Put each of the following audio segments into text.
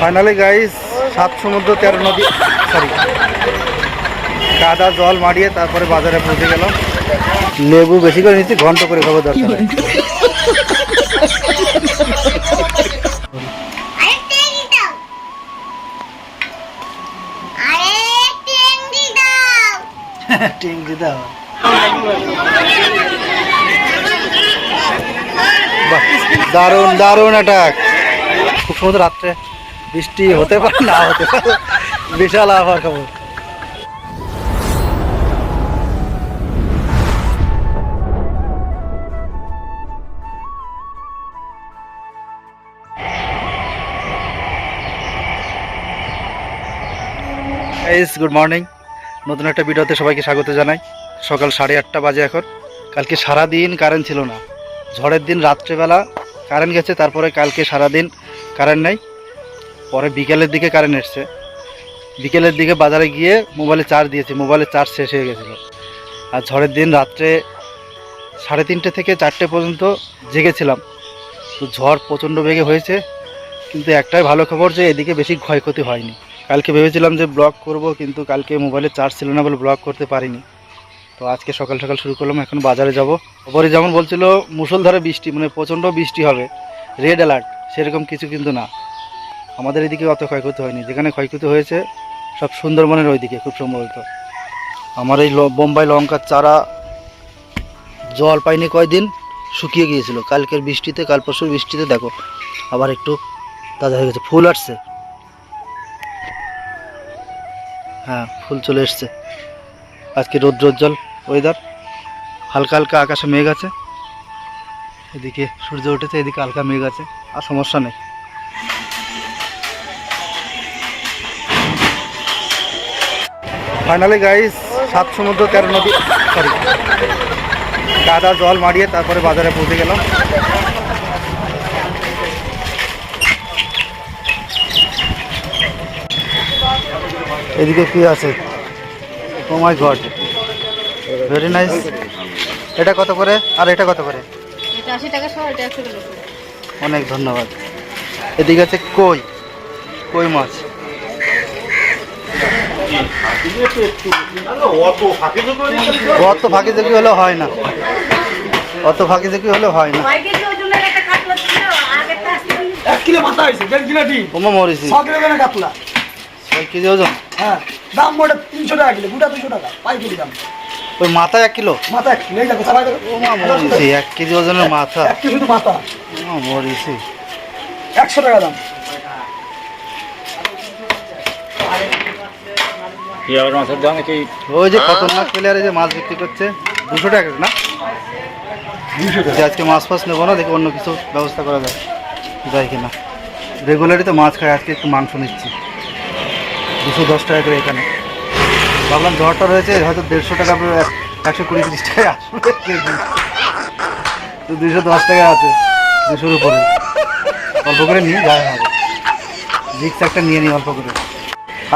Finally guys সাত সমুদ্র, তেরো নদী সরি কাদা জল মারিয়ে তারপরে বাজারে পৌঁছে গেলাম। লেবু বেশি করে নিচ্ছি, ঘন্ট করে খাব, দরকার দাও। বাহ, দারুণ দারুণ খুব সুন্দর রাত্রে। বৃষ্টি হতে পারে, না হতে পারে, বিশাল আবহাওয়ার খবর। এইস গুড মর্নিং নতুন একটা ভিডিওতে সবাইকে স্বাগত জানাই। সকাল সাড়ে আটটা বাজে এখন। কালকে সারা দিন কারেন্ট ছিল না। ঝড়ের দিন রাত্রেবেলা কারেন্ট গেছে, তারপরে কালকে সারা দিন কারেন্ট নেই। পরে বিকেলের দিকে কারেন্ট এসছে। বিকেলের দিকে বাজারে গিয়ে মোবাইলে চার্জ দিয়েছি মোবাইলে চার্জ শেষ হয়ে গেছিল। আর ঝড়ের দিন রাত্রে সাড়ে তিনটে থেকে চারটে পর্যন্ত জেগেছিলাম। তো ঝড় প্রচণ্ড বেগে হয়েছে, কিন্তু একটাই ভালো খবর যে এদিকে বেশি ক্ষয়ক্ষতি হয়নি। কালকে ভেবেছিলাম যে ব্লগ করব, কিন্তু কালকে মোবাইলে চার্জ ছিল না বলে ব্লগ করতে পারিনি। তো আজকে সকাল সকাল শুরু করলাম, এখন বাজারে যাব। খবরে যেমন বলছিল, মুষলধারে বৃষ্টি মানে প্রচণ্ড বৃষ্টি হবে। রেড অ্যালার্ট সেরকম কিছু কিন্তু না। আমাদের এদিকে অত ক্ষয়ক্ষতি হয়নি। যেখানে ক্ষয়ক্ষতি হয়েছে, সব সুন্দরবনের ওইদিকে, খুব সম্ভবত। আমার এই বোম্বাই লঙ্কার চারা জল পাইনি কয়দিন, শুকিয়ে গিয়েছিল। কালকের বৃষ্টিতে, কাল পরশুর বৃষ্টিতে, দেখো, আবার একটু তাজা হয়ে গেছে। ফুল আসছে। হ্যাঁ ফুল চলে এসছে। আজকে রৌদ্রোজ্জ্বল ওয়েদার হালকা হালকা আকাশে মেঘ আছে। এদিকে সূর্য উঠেছে, এদিকে হালকা মেঘ আছে, আর সমস্যা নেই। ফাইনালি গাইস সাত সমুদ্র তেরো নদী সরি কাদা জল মারিয়ে তারপরে বাজারে পৌঁছে গেলাম। এদিকে কি আছে? Oh my god very nice এটা কত করে? আর এটা কত করে? অনেক ধন্যবাদ। এদিকে আছে কই? কই মাছ? অত ফাঁকি ঝুঁকি হলে হয় না। অত ফাঁকি ঝুঁকি হলে হয় না এক কিলো মাথা হয়েছে দেড় কিলো ডিম ওমা মরিছি। ছ কিলো করে কাতলা। ছয় কেজি ওজন? হ্যাঁ দাম মোটা তিনশো টাকা কিলো গোটা দুশো টাকা পাইকারি দাম। ওই মাথা এক কিলো? মাথা এক কিলো এই দেখো সবাই দেখো ওমা মরিছি এক কেজি ওজনের মাথা। এক শুধু মাথা। ওমা মরিছি। একশো টাকা দাম। ইয়ার মাছের দাম কি? ওই যে খতরনাক প্লেয়ারে যে মাছ বিক্রি করছে দুশো টাকা না? আজকে মাছ ফাছ নেব না দেখি অন্য কিছু ব্যবস্থা করা যায় যায় কিনা। রেগুলারই তো মাছ খাই আজকে একটু মাংস নিচ্ছি। দুশো দশ টাকা করে এখানে। ভাবলাম ঝড়টা রয়েছে হয়তো দেড়শো টাকা একশো কুড়ি তিরিশ টাকা আসবে। তো দুশো দশ টাকা আছে দুশোর উপরে। অল্প করে নিয়ে যায় হবে। রিক্স একটা নিয়ে নিই অল্প করে।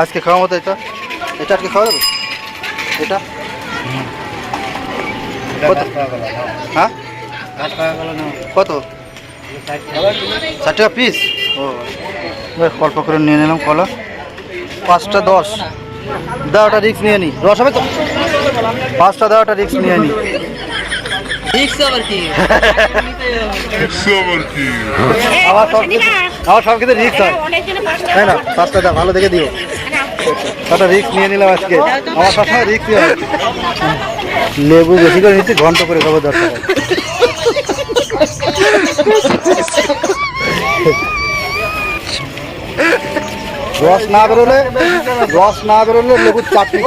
আজকে খাওয়া মতো এটা। এটা আজকে খাওয়া যাবে? এটা? কত? হ্যাঁ। কত? ষাট টাকা পিস ও অল্প করে নিয়ে নিলাম কলা। পাঁচটা দশ। দাও ওটা রিক্স নিয়ে নি। রস হবে তো? পাঁচটা দাও ওটা রিক্স নিয়ে নি। আমার সব কিছু আমার সব কিছু রিক্স হয়। তাই না? পাঁচটা দা ভালো দেখে দিও। একটা রিক্স নিয়ে নিলাম আজকে। আমার সবসময় রিক্স হয়। লেবু বেশি করে নিচ্ছি, ঘন্ট করে খাব, দরকার রস না বেরোলে, রস না বেরোলে লেবুর চাটনি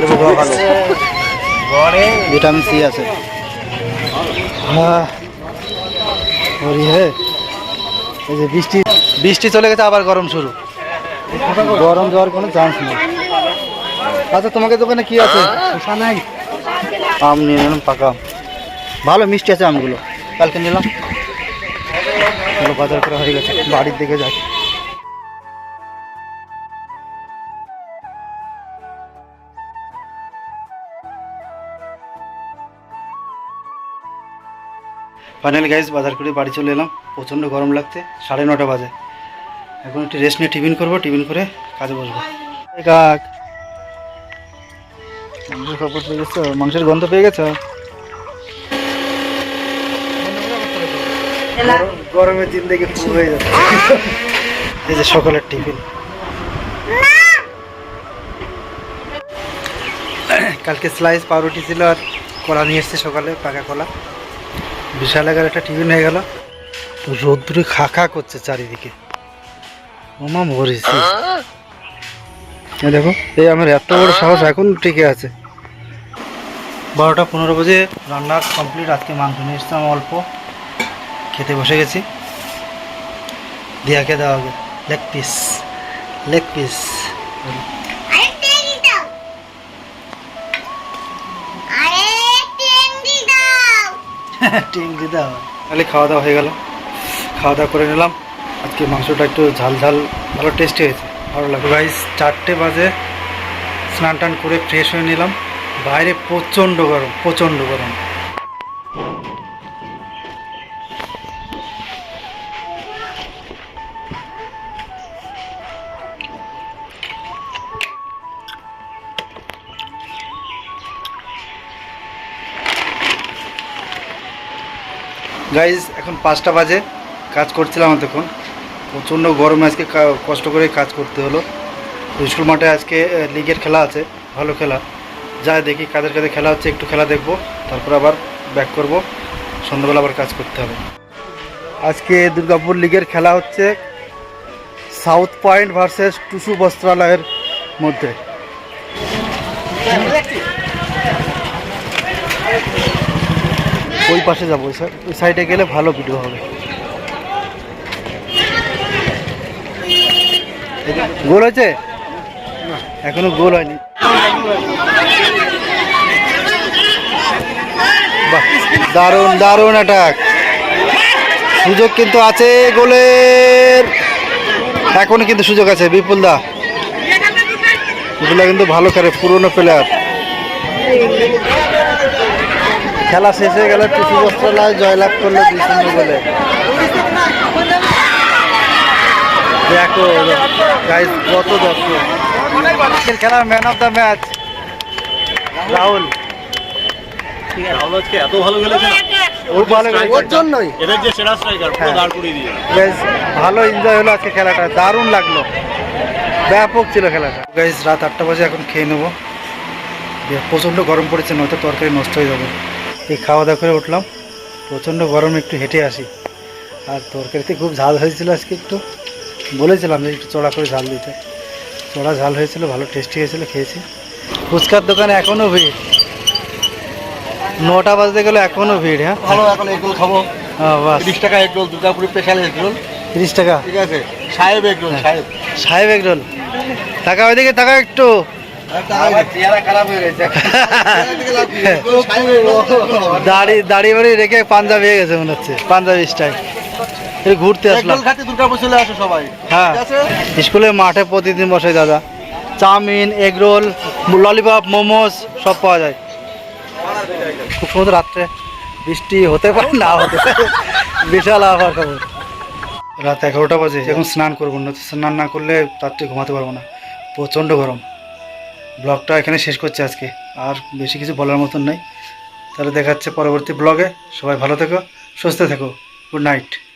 লেবু ভালো। ভিটামিন সি আছে। হ্যাঁ এই যে বৃষ্টি বৃষ্টি চলে গেছে, আবার গরম শুরু। গরম যাওয়ার কোনো চান্স নেই। আচ্ছা তোমাকে দোকানে কি আছে? নাই। আম নিয়ে নিলাম পাকা। ভালো মিষ্টি আছে আমগুলো। কালকে নিলাম। বাজার করা হয়ে গেছে। বাড়ির দিকে যাই। ফাইনালি গাইজ বাজার করে বাড়ি চলে এলাম। প্রচণ্ড গরম লাগছে সাড়ে নটা বাজে। এখন একটু রেস্ট নিয়ে টিফিন করব টিফিন করে কাজে বসবো। কাক। খবর পেয়ে গেছো? মাংসের গন্ধ পেয়ে গেছো? গরমের দিন দেখে ফুল হয়ে যাচ্ছে এই যে সকালের টিফিন। কালকে স্লাইস পাউরুটি ছিল আর কলা নিয়ে এসছে সকালে পাকা কলা। বিশাল একটা টিফিন হয়ে গেল। তো রোদ্দুরে খা খা করছে চারিদিকে। ওমা মরেছে। দেখো এই আমার এত বড় সাহস এখন টিকে আছে। বারোটা পনেরো বাজে রান্না কমপ্লিট আজকে মাংস নিয়ে এসছিলাম অল্প। খেতে বসে গেছি। দিয়াকে দেওয়া হবে। লেগ পিস লেগ পিস টেঙ্গি দাও। তাহলে খাওয়া দাওয়া হয়ে গেল। খাওয়া দাওয়া করে নিলাম। আজকে মাংসটা একটু ঝাল ঝাল, ভালো টেস্টি হয়েছে, ভালো লাগে গাইস চারটে বাজে, স্নান টান করে ফ্রেশ হয়ে নিলাম। বাইরে প্রচণ্ড গরম প্রচণ্ড গরম। গাইজ এখন পাঁচটা বাজে, কাজ করছিলাম এতক্ষণ। প্রচণ্ড গরমে আজকে কষ্ট করে কাজ করতে হলো। স্কুল মাঠে আজকে লিগের খেলা আছে, ভালো খেলা। যাই দেখি কাদের কাদের খেলা হচ্ছে, একটু খেলা দেখব, তারপর আবার ব্যাক করব। সন্ধ্যাবেলা আবার কাজ করতে হবে। আজকে দুর্গাপুর লিগের খেলা হচ্ছে সাউথ পয়েন্ট ভার্সেস টুসু বস্ত্রালয়ের মধ্যে। ওই পাশে যাব, ওই সাইডে গেলে ভালো ভিডিও হবে। গোল হয়েছে? এখনও গোল হয়নি। দারুণ দারুণ অ্যাটাক সুযোগ কিন্তু আছে গোলের। এখনও কিন্তু সুযোগ আছে, বিপুল দা। বিপুল কিন্তু ভালো খেলে, পুরনো প্লেয়ার খেলা শেষ হয়ে গেল টুসু বস্ত্রালয় জয়লাভ করল দুই শূন্য বলে দেখো গাইজ কত দর্শক আজকের খেলার man of the match Rahul. আজকে এত ভালো খেলেছে ওর ভালো ওর জন্যই। এদের যে সেরা স্ট্রাইকার পুরো দাঁড় করিয়ে দিয়ে গাইজ ভালো এনজয় হলো আজকে খেলাটা দারুণ লাগল। ব্যাপক ছিল খেলাটা। গাইজ রাত আটটা বাজে এখন খেয়ে নেব। প্রচণ্ড গরম পড়েছে নয়তো তরকারি নষ্ট হয়ে যাবে। এই খাওয়া দাওয়া করে উঠলাম। প্রচণ্ড গরম একটু হেঁটে আসি। আর তরকারিতে খুব ঝাল হয়েছিল আজকে একটু। বলেছিলাম যে একটু চড়া করে ঝাল দিতে। চড়া ঝাল হয়েছিল ভালো টেস্টি হয়েছিল খেয়েছি। ফুচকার দোকানে এখনও ভিড়। নটা বাজতে গেলে এখনও ভিড় হ্যাঁ? ভালো এখন এগরোল খাব। হ্যাঁ বাস। তিরিশ টাকা এগরোল দুর্গাপুরি স্পেশাল এগরোল তিরিশ টাকা? ঠিক আছে। সাহেব এগরোল সাহেব। সাহেব এগরোল টাকা ওইদিকে টাকা একটু। হয়ে দাড়ি দাড়ি বাড়ি রেখে পাঞ্জাবি হয়ে গেছে মনে হচ্ছে। পাঞ্জাবি স্টাইল ঘুরতে আসলাম। এগরোল দুর্গাপুর চলে আসো সবাই। হ্যাঁ। স্কুলের মাঠে প্রতিদিন বসে দাদা। চাউমিন এগরোল ললিপপ মোমোস সব পাওয়া যায়। খুব সুন্দর রাত্রে। বৃষ্টি হতে পারে না হতে পারে। বিশাল আবহাওয়ার খবর। রাত এগারোটা বাজে। এখন স্নান করব। না স্নান না করলে রাত্রে ঘুমাতে পারব না। প্রচণ্ড গরম। ব্লগটা এখানে শেষ করছি আজকে। আর বেশি কিছু বলার মতন নেই। তাহলে দেখাচ্ছে পরবর্তী ব্লগে। সবাই ভালো থেকো সুস্থ থেকো। Good night.